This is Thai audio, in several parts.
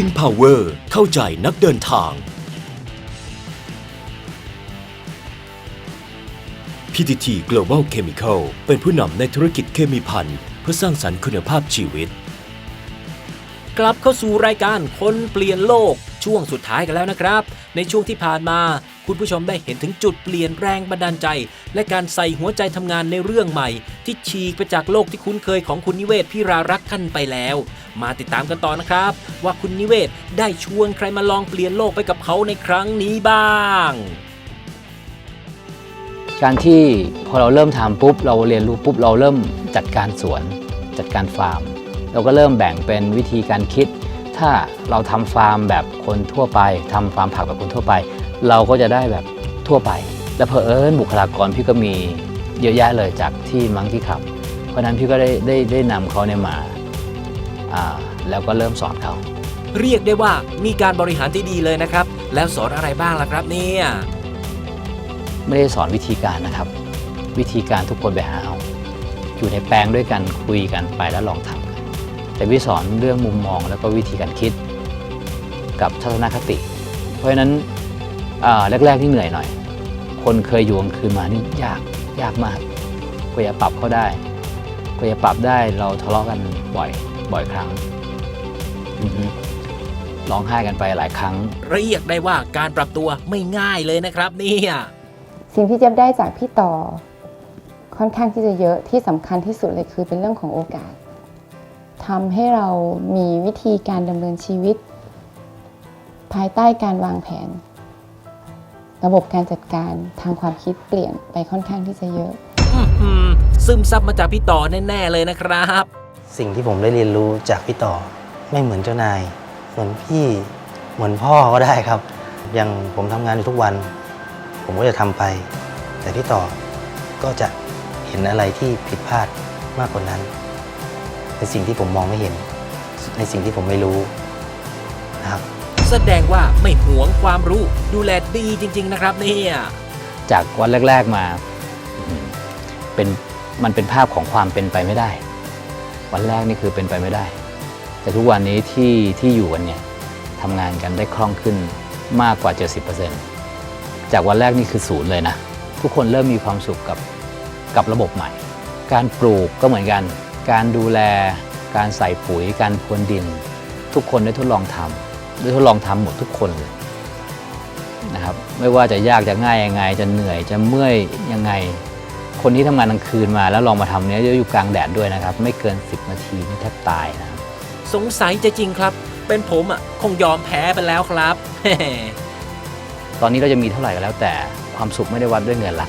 King Power เข้าใจนักเดินทาง PTT Global Chemical เป็นผู้นำในธุรกิจเคมีภัณฑ์เพื่อสร้างสรรค์คุณภาพชีวิต กลับเข้าสู่รายการคนเปลี่ยนโลกช่วงสุดท้ายกันแล้วนะครับ ในช่วงที่ผ่านมา คุณผู้ชมได้เห็นถึงจุดเปลี่ยนแรงบันดาลใจ และการใส่หัวใจทำงานในเรื่องใหม่ ที่ฉีกไปจากโลกที่คุ้นเคยของคุณนิเวศพิรารักษ์กันไปแล้ว มาติดตามกันต่อนะครับ ว่าคุณนิเวศได้ชวนใครมาลองเปลี่ยนโลกไปกับเขาในครั้งนี้บ้าง การที่พอเราเริ่มทำปุ๊บเราเรียนรู้ปุ๊บเราเริ่มจัดการสวน จัดการฟาร์ม เราก็เริ่มแบ่งเป็นวิธีการคิด ถ้าเราทำฟาร์มแบบคนทั่วไปทำฟาร์มผักแบบคนทั่วไป เราก็จะได้แบบทั่วไป และเพอเอิญบุคลากรพี่ก็มีเยอะแยะเลยจากที่มังที่ขับ เพราะนั้นพี่ก็ได้ได้ได้นำเขาเนี่ยมา แล้วก็เริ่มสอนเขา เรียกได้ว่ามีการบริหารที่ดีเลยนะครับ แล้วสอนอะไรบ้างล่ะครับเนี่ยไม่ได้สอนวิธีการนะครับ วิธีการทุกคนไปหาเอาอยู่ในแปลงด้วยกันคุยกันไปแล้วลองทำกันแต่พี่สอนเรื่องมุมมองแล้วก็วิธีการคิด กับทัศนคติ เพราะฉะนั้นอ่าแรกๆที่เหนื่อยหน่อย คนเคยอยู่กลางคืนมานี่ยากยากมากกว่าจะปรับเขาได้กว่าจะปรับได้เราทะเลาะกันบ่อย บ่อยครั้งอือฮึร้องไห้กันไปหลายครั้ง เรียกได้ว่าการปรับตัวไม่ง่ายเลยนะครับเนี่ยสิ่งที่เจ๊ยบได้จากพี่ต่อ ค่อนข้างที่จะเยอะที่สำคัญที่สุดเลยคือเป็นเรื่องของโอกาสทำให้เรามีวิธีการดำเนินชีวิต ภายใต้การวางแผน ระบบการจัดการทางความคิดเปลี่ยนไปค่อนข้างที่จะเยอะ อื้อหือซึมซับมาจากพี่ต่อแน่ๆเลยนะครับ สิ่งที่ผมได้เรียนรู้จากพี่ต่อไม่เหมือนเจ้านาย เหมือนพี่เหมือนพ่อก็ได้ครับ อย่างผมทำงานอยู่ทุกวัน ผมก็จะทำไป แต่พี่ต่อก็จะเห็นอะไรที่ผิดพลาดมากกว่านั้น ในสิ่งที่ผมมองไม่เห็น ในสิ่งที่ผมไม่รู้นะครับ แสดงว่าไม่หวงความรู้ดูแลดีจริง ๆ นะครับเนี่ยจากวันแรก ๆมาอืมเป็นมันเป็นภาพของความเป็นไปไม่ได้ วันแรกนี่คือเป็นไปไม่ได้ แต่ทุกวันนี้ที่ที่อยู่กันเนี่ยทำงานกันได้คล่องขึ้นมากกว่า 70%จากวันแรกนี่คือศูนย์เลยนะ ทุกคนเริ่มมีความสุขกับกับระบบใหม่ การปลูกก็เหมือนกัน การดูแล การใส่ปุ๋ย การพรวนดิน ทุกคนได้ทดลองทำได้ทดลองทำหมดทุกคนเลยนะครับ ไม่ว่าจะยากจะง่ายยังไง จะเหนื่อยจะเมื่อยยังไง คนที่ทำงานกลางคืนมา แล้วลองมาทำเนี้ยอยู่กลางแดดด้วยนะครับ ไม่เกิน 10 นาทีนี่แทบตายนะครับสงสัยจะจริงครับ เป็นผมอะคงยอมแพ้ไปแล้วครับ ตอนนี้เราจะมีเท่าไหร่ก็แล้ว แต่ความสุขไม่ได้วัดด้วยเงินละ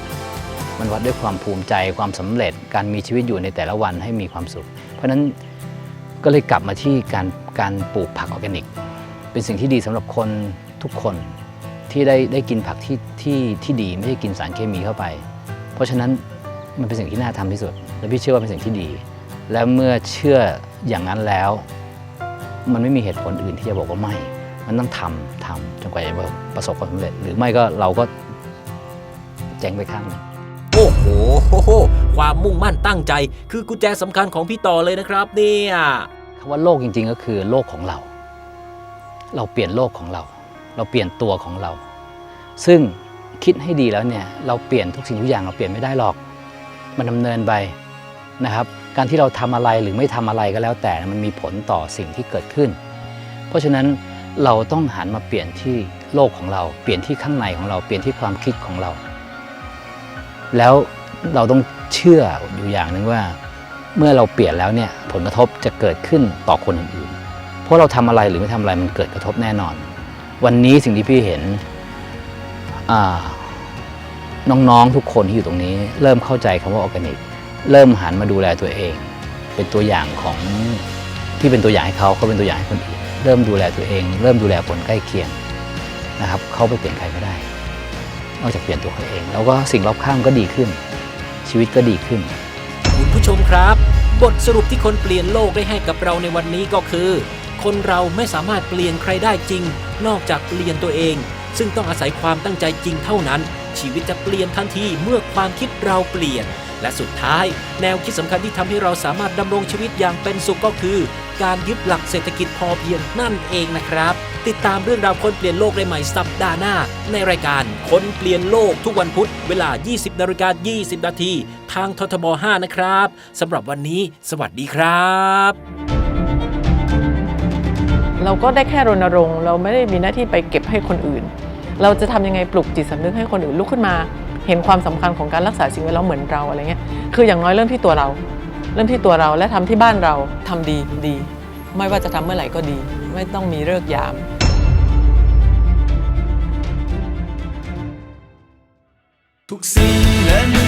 มันวัดด้วยความภูมิใจความสำเร็จการมีชีวิตอยู่ในแต่ละวันให้มีความสุข เพราะฉะนั้นก็เลยกลับมาที่การการปลูกผักออร์แกนิก เป็นสิ่งที่ดีสำหรับคนทุกคนที่ได้ได้กินผักที่ที่ที่ดีไม่ใช่กินสารเคมีเข้าไป เพราะฉะนั้น มันเป็นสิ่งที่น่าทำที่สุด และพี่เชื่อว่าเป็นสิ่งที่ดี และเมื่อเชื่ออย่างนั้นแล้ว มันไม่มีเหตุผลอื่นที่จะบอกว่าไม่ มันต้องทำทำจนกว่าจะประสบความสำเร็จ หรือไม่ก็เราก็เจ๊งไปข้างหนึ่งโอ้โห ความมุ่งมั่นตั้งใจ คือกุญแจสำคัญของพี่ต่อเลยนะครับเนี่ยคำว่าโลกจริง ๆ ก็คือโลกของเรา เราเปลี่ยนโลกของเรา เราเปลี่ยนตัวของเรา ซึ่งคิดให้ดีแล้วเนี่ย เราเปลี่ยนทุกสิ่งทุกอย่างเราเปลี่ยนไม่ได้หรอก มันดำเนินไปนะครับ การที่เราทำอะไรหรือไม่ทำอะไรก็แล้วแต่มันมีผลต่อสิ่งที่เกิดขึ้น เพราะฉะนั้นเราต้องหันมาเปลี่ยนที่โลกของเรา เปลี่ยนที่ข้างในของเราเปลี่ยนที่ความคิดของเรา แล้วเราต้องเชื่ออยู่อย่างหนึ่งว่า เมื่อเราเปลี่ยนแล้วเนี่ยผลกระทบจะเกิดขึ้นต่อคนอื่นๆเพราะเราทำอะไรหรือไม่ทำอะไรมันเกิดกระทบแน่นอน วันนี้สิ่งที่พี่เห็นอ่า น้องๆทุกคนที่อยู่ตรงนี้ เริ่มเข้าใจคำว่าออร์แกนิก เริ่มหันมาดูแลตัวเอง เป็นตัวอย่างของที่เป็นตัวอย่างให้เขาเขาเป็นตัวอย่างให้คนอื่นเริ่มดูแลตัวเอง เริ่มดูแลคนใกล้เคียงนะครับเขาไปเปลี่ยนใครไม่ได้ นอกจากเปลี่ยนตัวเขาเอง แล้วก็สิ่งรอบข้างก็ดีขึ้น ชีวิตก็ดีขึ้น คุณผู้ชมครับ บทสรุปที่คนเปลี่ยนโลกได้ให้กับเราในวันนี้ก็คือ คนเราไม่สามารถเปลี่ยนใครได้จริง นอกจากเปลี่ยนตัวเอง ซึ่งต้องอาศัยความตั้งใจจริงเท่านั้น ชีวิตจะเปลี่ยนทันทีเมื่อความคิดเราเปลี่ยน และสุดท้าย แนวคิดสำคัญที่ทำให้เราสามารถดำรงชีวิตอย่างเป็นสุขก็คือ การยึดหลักเศรษฐกิจพอเพียงนั่นเองนะครับ ติดตามเรื่องราวคนเปลี่ยนโลกได้ใหม่สัปดาห์หน้า ในรายการคนเปลี่ยนโลกทุกวันพุธเวลา 20นาฬิกา20 นาทีทางททบ 5 นะครับสำหรับวันนี้ สวัสดีครับเราก็ได้แค่รณรงค์เราไม่ได้มีหน้าที่ไปเก็บให้คนอื่น เราจะทำยังไงปลุกจิตสำนึกให้คนอื่นลุกขึ้นมา เห็นความสำคัญของการรักษาสิ่งแวดล้อมเหมือนเราอะไรเงี้ยคืออย่างน้อยเริ่มที่ตัวเรา เริ่มที่ตัวเราและทำที่บ้านเราทำดีดี ไม่ว่าจะทำเมื่อไหร่ก็ดี ไม่ต้องมีเลิกยามทุกสิ่งและ